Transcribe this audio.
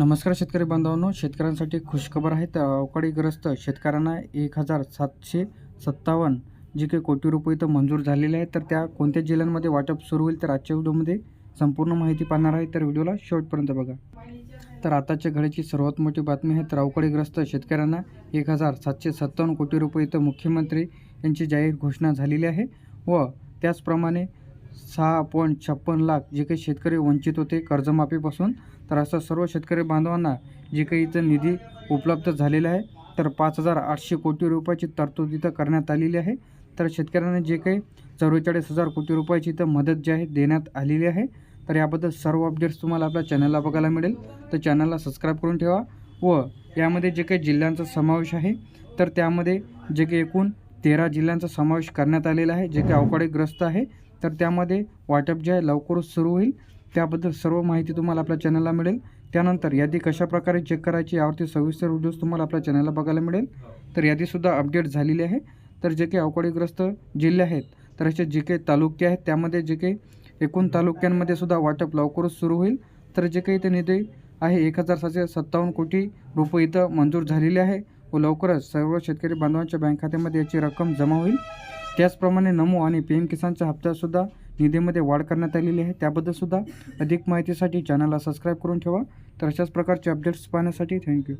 नमस्कार शेतकरी बांधवांनो शेतकऱ्यांसाठी खुशखबर आहे. तर अवकाळीग्रस्त शेतकऱ्यांना एक हजार सातशे सत्तावन्न जे काही कोटी रुपये इथं मंजूर झालेले आहे तर त्या कोणत्या जिल्ह्यांमध्ये वाटप सुरू होईल तर आजच्या व्हिडिओमध्ये संपूर्ण माहिती पाहणार आहे. तर व्हिडिओला शेवटपर्यंत बघा. तर आताच्या घडीची सर्वात मोठी बातमी आहे तर अवकाळीग्रस्त शेतकऱ्यांना एक हजार सातशे सत्तावन्न कोटी रुपये इथं मुख्यमंत्री यांची जाहीर घोषणा झालेली आहे व त्याचप्रमाणे सहा पॉईंट छप्पन लाख जे काही शेतकरी वंचित होते कर्जमाफीपासून तर असं सर्व शेतकरी बांधवांना जे काही इथं निधी उपलब्ध झालेला आहे तर पाच हजार आठशे कोटी रुपयाची तरतूद इथं करण्यात आलेली आहे. तर शेतकऱ्यांना जे काही चव्वेचाळीस हजार कोटी रुपयाची इथं मदत जी आहे देण्यात आलेली आहे. तर याबद्दल सर्व अपडेट्स तुम्हाला आपल्या चॅनलला बघायला मिळेल. तर चॅनलला सबस्क्राईब करून ठेवा व यामध्ये जे काही जिल्ह्यांचा समावेश आहे तर त्यामध्ये जे काही एकूण तेरा जिल्ह्यांचा समावेश करण्यात आलेला आहे जे काही अवकाळीग्रस्त आहे तर त्यामध्ये वाटप जे आहे लवकरच सुरू होईल. त्याबद्दल सर्व माहिती तुम्हाला आपल्या चॅनलला मिळेल. त्यानंतर यादी कशाप्रकारे चेक करायची यावरती सविस्तर व्हिडिओज तुम्हाला आपल्या चॅनलला बघायला मिळेल. तर यादीसुद्धा अपडेट झालेली आहे. तर जे काही अवकाळीग्रस्त जिल्हे आहेत तर असे जे काही तालुके आहेत त्यामध्ये जे काही एकूण तालुक्यांमध्ये सुद्धा वाटप लवकरच सुरू होईल. तर जे काही इथे निधी आहे एक हजार सातशे सत्तावन्न कोटी रुपये इथं मंजूर झालेले आहे. व लवकरच सर्व शेतकरी बांधवांच्या बँक खात्यामध्ये याची रक्कम जमा होईल. त्याचप्रमाणे नमो आणि पी एम किसानच्या हप्त्यासुद्धा निधीमध्ये वाढ करण्यात आलेली आहे. त्याबद्दलसुद्धा अधिक माहितीसाठी चॅनलला सबस्क्राईब करून ठेवा. तर अशाच प्रकारचे अपडेट्स पाहण्यासाठी थँक्यू